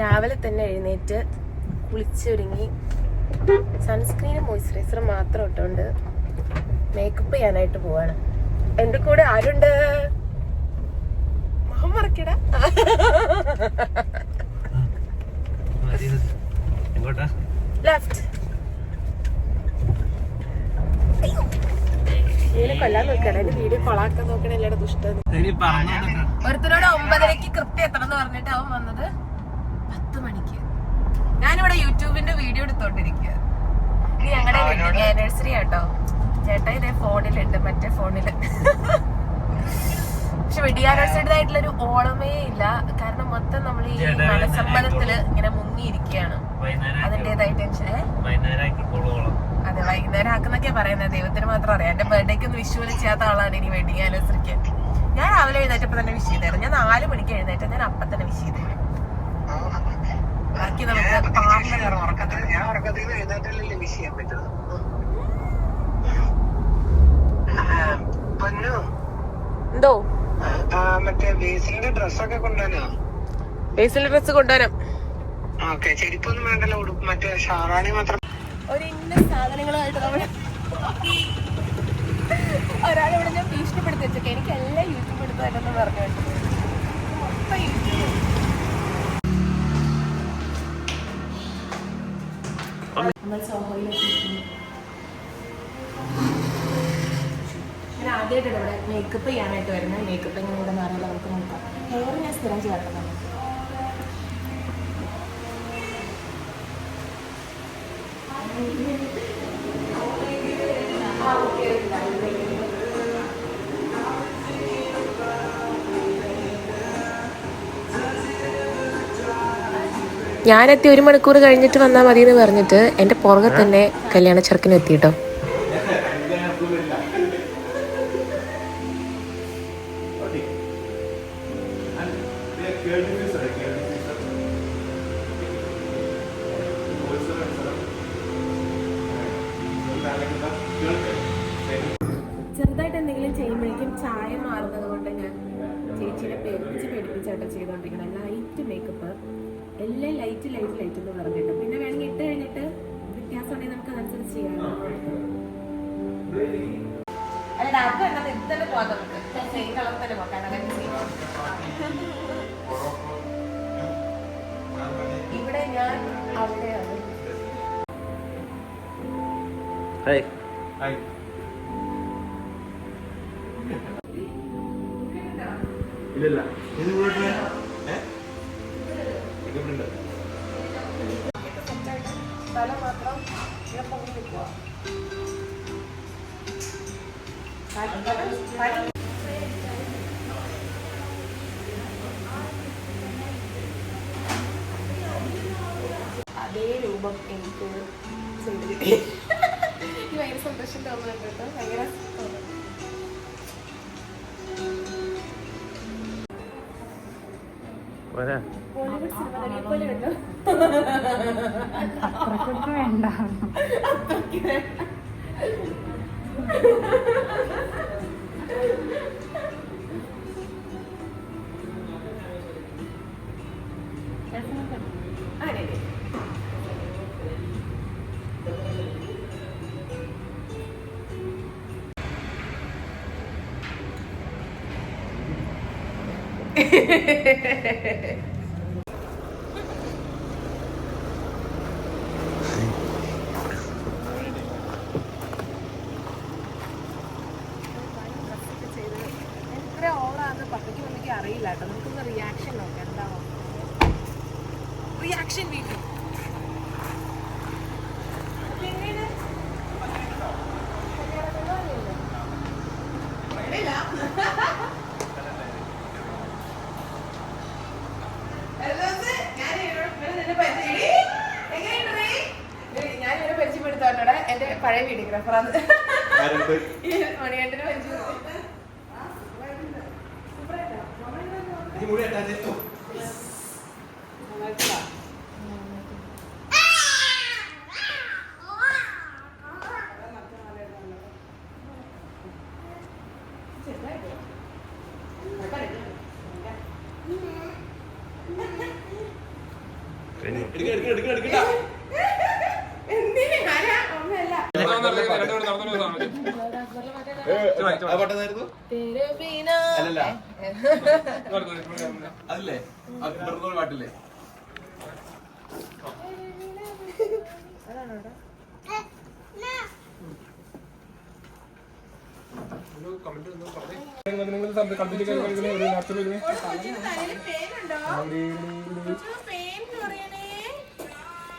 രാവിലെ തന്നെ എഴുന്നേറ്റ് കുളിച്ചൊരുങ്ങി സൺസ്ക്രീനും മോയ്സ്ചറൈസറും മാത്രം ഇട്ടുകൊണ്ട് മേക്കപ്പ് ചെയ്യാനായിട്ട് പോവാണ്. എന്റെ കൂടെ ആരുണ്ട്? മുഖം മറക്കട. ലെഫ്റ്റ് ഇങ്ങനെ കൊല്ലാൻ നോക്കണം എന്റെ വീഡിയോ കൊളാക്കാൻ നോക്കണ ഇനി പറഞ്ഞു ഒരുത്തരോട് ഒമ്പതരക്ക് കൃത്യം എത്തണം എന്ന് പറഞ്ഞിട്ട് അവൻ വന്നത്. പത്ത് മണിക്ക്. ഞാനിവിടെ യൂട്യൂബിന്റെ വീഡിയോ എടുത്തോണ്ടിരിക്കുക ഇത് ഞങ്ങളുടെ വെഡിങ് ആനിവേഴ്സറി ആട്ടോ. ചേട്ടാ ഇതേ ഫോണിലുണ്ട് മറ്റേ ഫോണിൽ. പക്ഷെ ആയിട്ടുള്ള ഒരു ഓളമേ ഇല്ല. കാരണം മൊത്തം നമ്മൾ ഈ മനസമ്മതത്തിൽ ഇങ്ങനെ മുങ്ങിയിരിക്കുകയാണ്. അതിന്റേതായ ടെൻഷൻ അതെ വൈകുന്നേരം ആക്കുന്നൊക്കെ പറയുന്നത്. ദൈവത്തിന് മാത്രം അറിയാം. എന്റെ ബർത്ത്ഡേക്ക് ഒന്ന് വിഷുവിന് ചെയ്യാത്ത ആളാണ് ഇനി വെഡിങ് ആനിവേഴ്സറിക്ക് ഞാൻ രാവിലെ എഴുന്നേറ്റപ്പോ തന്നെ വിഷ് ചെയ്തായിരുന്നു. ഞാൻ നാല് മണിക്ക് എഴുന്നേറ്റ് ഞാൻ അപ്പൊ തന്നെ വിഷ് ചെയ്തു ബാക്കി നമുക്ക് പാർലർ ഞാൻ ഉറക്കത്തിൽ നിന്ന് എഴുന്നേറ്റല്ലേ വിഷ് ചെയ്യാൻ പറ്റുള്ളൂ പൊന്നു. എന്തോ? മറ്റേ ബേസിന്റെ ഡ്രസ്സൊക്കെ കൊണ്ടുവന്നോ? ബേസിൽ ഡ്രസ് കൊണ്ടുവരാം. ഓക്കെ ചെരുപ്പൊന്നും വേണ്ടല്ലോ ഉടുപ്പ് മറ്റേ ഷാറാണി മാത്രം. ഒരു ഇന്ന സാധനങ്ങളുമായിട്ട് നമ്മൾ ഒരാളിവിടെ ഞാൻ ഭീഷണിപ്പെടുത്തി വെച്ചേക്കെ. എനിക്ക് എല്ലാം യൂട്യൂബ് എടുത്തു തരുമെന്ന് പറഞ്ഞു അപ്പൊ യൂട്യൂബ്. നമ്മൾ സോഹോയിലെത്തിയിരിക്കുന്നു. ഞാൻ ആദ്യമായിട്ട് ഇവിടെ മേക്കപ്പ് ചെയ്യാനായിട്ട് വരുന്നത് മേക്കപ്പ് എങ്ങനെ ഇവിടെ അറിയില്ല നമുക്ക് നോക്കാം. ഹെയർ ഞാൻ സ്ഥിരം ചെയ്യാറുണ്ട്. ഞാനെത്തി ഒരു മണിക്കൂർ കഴിഞ്ഞിട്ട് വന്നാൽ മതി എന്ന് പറഞ്ഞിട്ട് എന്റെ പുറകെ തന്നെ കല്യാണ ചെറുക്കിന് എത്തിയിട്ടോ ചെറുതായിട്ട് എല്ലാം ലൈറ്റ് ലൈറ്റ് ലൈറ്റ് എന്ന് പറഞ്ഞിട്ട്. പിന്നെ വേണമെങ്കിൽ ഇട്ട് കഴിഞ്ഞിട്ട് വ്യത്യാസം ഉണ്ടെങ്കിൽ നമുക്ക് അതനുസരിച്ച് ചെയ്യാമല്ലോ അല്ല ഡാർക്ക് വേണ്ടത് ഇത് തന്നെ നമുക്ക്. സെയിം കളർ തന്നെ പോകാം അങ്ങനെ ചെയ്യാം ഇവിടെ ഞാൻ അവിടെയാണ്. ഹായ് ഇല്ലല്ല ഇത് അതേ രൂപം എനിക്ക് ചെയ്ത് കിട്ടി എനിക്ക് ഭയങ്കര സന്തോഷം തോന്നുന്നുണ്ട് കേട്ടോ. ഭയങ്കര ബോളിവുഡ് സിനിമ പോലെ ഉണ്ടോ? അതെ അതെ എത്ര റിയാക്ഷൻ വീഡിയോ അതല്ലേ? അക്ബറിനോട് പാട്ടില്ലേ? കൊച്ചിന്റെ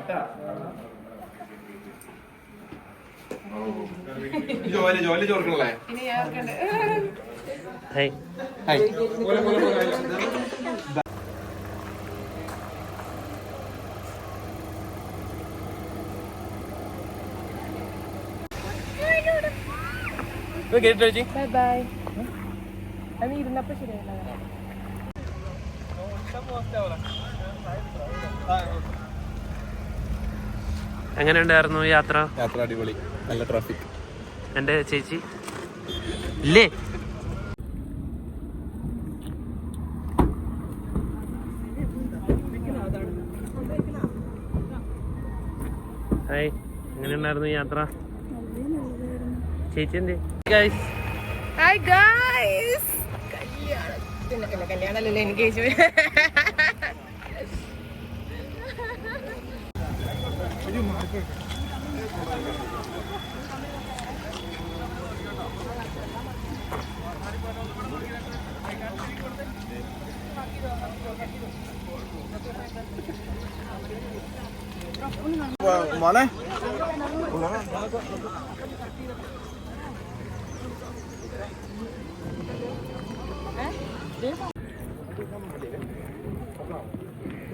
ജോലി ജോലി ചോർക്കണല്ലേ? ഹായ് ഹായ് കേട്ടോ ചേച്ചി ബൈ ബൈ അത് ഇരുന്നപ്പോ ശരിയല്ല എങ്ങനെ ഉണ്ടായിരുന്നു യാത്ര? യാത്ര അടിപൊളി. നല്ല ട്രാഫിക് എന്റെ ചേച്ചി. ഇല്ലേ? ഹായ് എങ്ങനെ ഉണ്ടായിരുന്നു യാത്ര? ചേച്ചി എന്തേ? ഗൈസ് ഹായ് ഗൈസ് കല്യാണം അല്ല കല്യാണമല്ലല്ലോ എൻഗേജ്മെന്റ് മോനെ?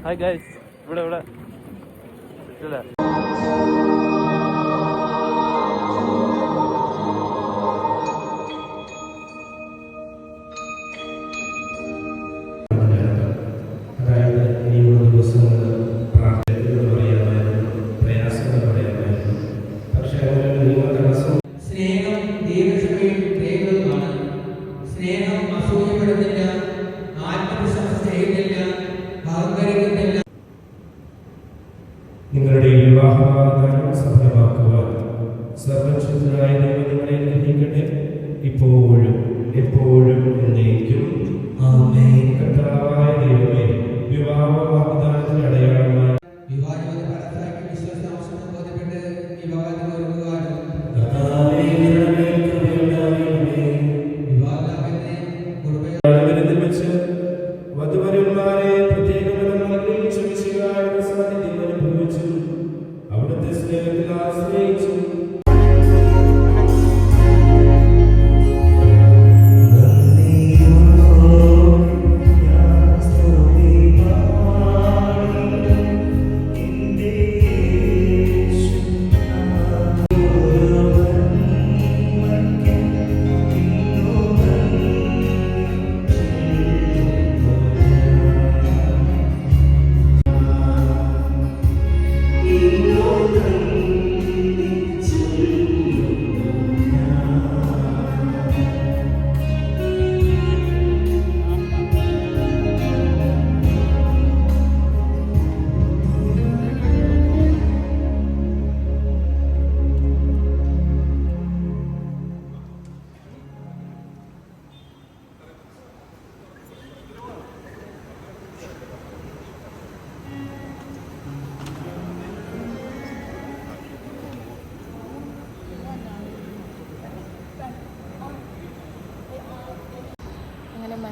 ഹായ് ഗൈസ് ഇവിടെ ഇവിടെ. ഇല്ല ഇപ്പോഴും എപ്പോഴും എന്നേക്കും. കർത്താവായ ദൈവമേ വിവാഹ വാഗ്ദാനത്തിന്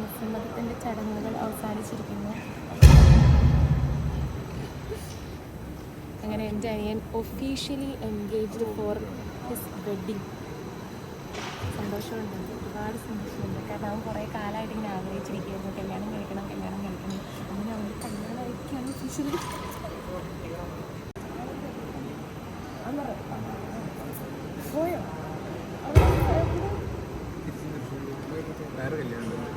മുസ്ലിം ചടങ്ങുകൾ അവസാനിച്ചിരിക്കുന്നു. അങ്ങനെ എന്റെ അനിയൻ officially engage for his wedding സന്തോഷമുണ്ട്. ഒരുപാട് സന്തോഷമുണ്ട്. കാരണം അവൻ കുറേ കാലമായിട്ട് ഇങ്ങനെ ആഗ്രഹിച്ചിരിക്കുകയായിരുന്നു കല്യാണം കഴിക്കണം കല്യാണം കഴിക്കണം. അങ്ങനെ അവൻ കല്യാണം കഴിക്കുകയാണ് ഒഫീഷ്യലി പോയോ വേറെ കല്യാണം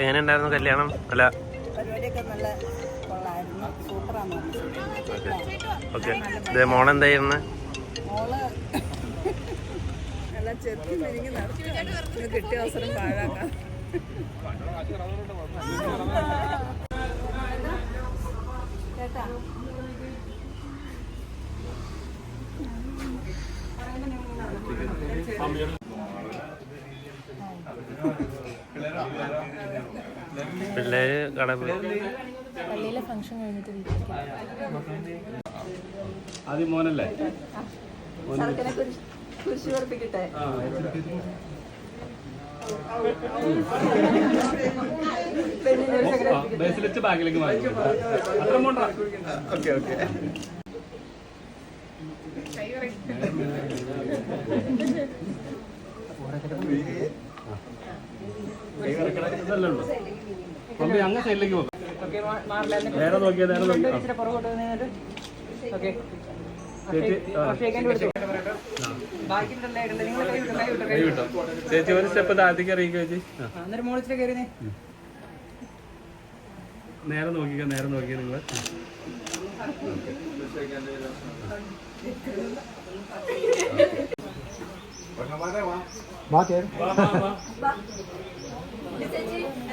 എങ്ങനെ ഉണ്ടായിരുന്നു കല്യാണം? അല്ല. ഓക്കെ. ഇതേ മെരുങ്ങി നടത്തി കിട്ടിയ അവസരം പാഴാക്കാം. കേട്ടാ? പിള്ളേര് കട പള്ളിയിലെ ഫംഗ്ഷൻ കഴിഞ്ഞിട്ട് ആദ്യം മോനല്ലേ? കുരിശ് ബേസിൽ വെച്ച് ബാഗിലേക്ക് മാറ്റി അത്ര മോണ്ടാ? Okay okay. ഇതല്ലേ ഉള്ളൂ പമ്പി അങ്ങ് സൈഡിലേക്ക് പോകാം നേരെ നോക്കിയാ നേരെ നോക്കിയാ. ചേച്ചി ഒരു സ്റ്റെപ്പ് താഴത്തേക്ക് അറിയിക്കോ ചേച്ചി. നേരെ നോക്കിക്കോ നേരെ നോക്കിയ നിങ്ങൾ.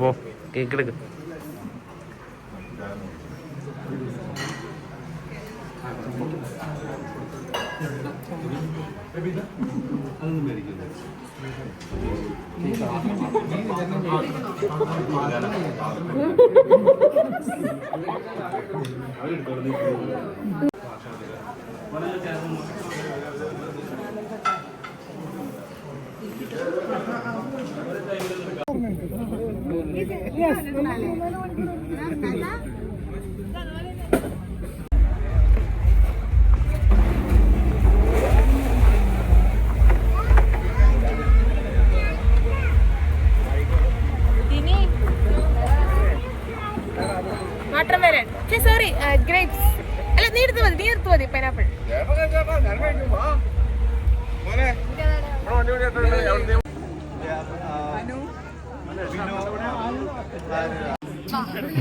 പോ കേക്ക് എടുക്ക്. അതൊന്നും വാട്ടർ സോറി ഗ്രേപ്സ് അല്ല നീ എടുത്ത് മതി നീ എടുത്ത് മതി പൈനാപ്പിൾ सारी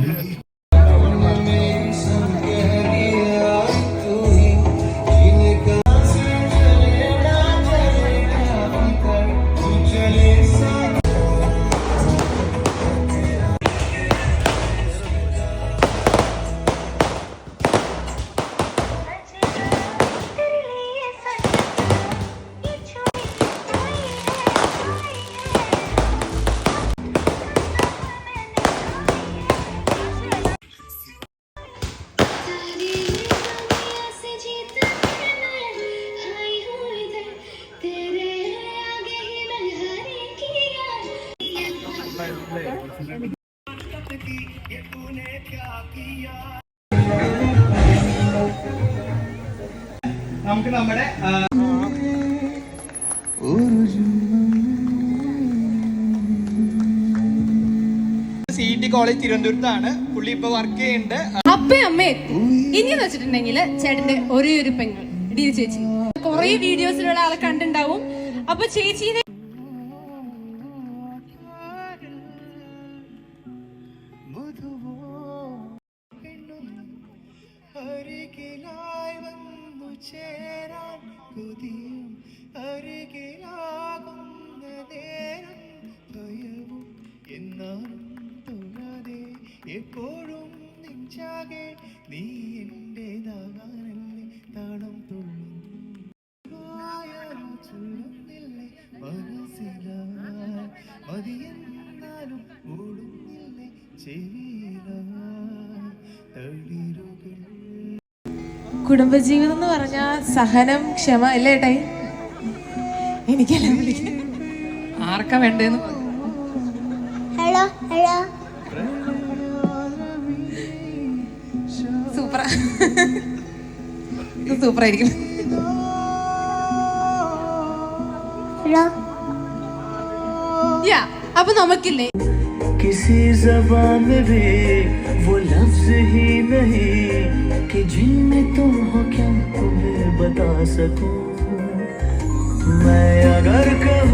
നമുക്ക് നമ്മുടെ സി ടി കോളേജ് തിരുവനന്തപുരത്താണ്. പുള്ളി ഇപ്പൊ വർക്ക് ചെയ്യുന്നുണ്ട്. അപ്പേ അമ്മേ ഇനിയെന്ന് വെച്ചിട്ടുണ്ടെങ്കിൽ ചേട്ടന്റെ ഒരേ ഒരു പെങ്ങൾ ഡി ചേച്ചി. കൊറേ വീഡിയോസിലുള്ള ആളെ കണ്ടിണ്ടാവും. അപ്പൊ ചേച്ചീനെ ചേരാൻ കൊതിയും അരികിലാകുന്ന നേരം ഭയവും എന്നാലും തൊഴാതെ എപ്പോഴും കുടുംബജീവിതം എന്ന് പറഞ്ഞാൽ സഹനം ക്ഷമ അല്ലേ ഏട്ടായി എനിക്കെല്ലാം വിളിക്കാം ആർക്കാ വേണ്ടേന്ന് ഹലോ ഹലോ സൂപ്പർ സൂപ്പർ ആയിരിക്കും ഹലോ യാ അപ്പൊ നമുക്കില്ലേ किसी जबान में भी वो लफ्ज ही नहीं कि जिनमें तुम हो क्या तुम्हें बता सकूँ? मैं अगर कहूँ